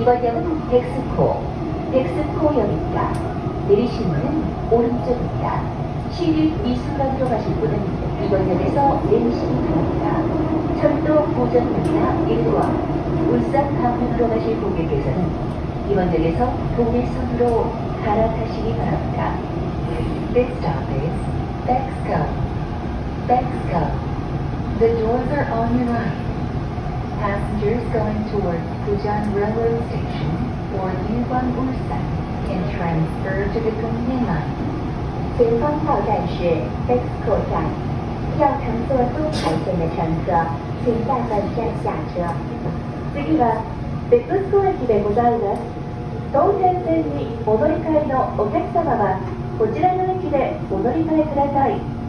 이번 역은 덱스코, 덱스코역입니다. 문은 오른쪽입니다. 시립 미술관으로 가실 분은 이번 역에서 내리시기 바랍니다. 철도 고전문이나 일로와 울산 강릉으로 가실 고객께서는 이번 역에서 동해선으로 갈아타시기 바랍니다. This stop is Bexco. Bexco. The doors are on your right. Passengers going towards Busan Railroad Station or Yubon Ulsan can transfer to the Gonghe Line. 前方到站是 Bexco 站，要乘坐东海线的乘客，请在本站下车。次はベクスコ駅でございます。東辺線にお乗り換えのお客様は、こちらの駅でお乗り換えください。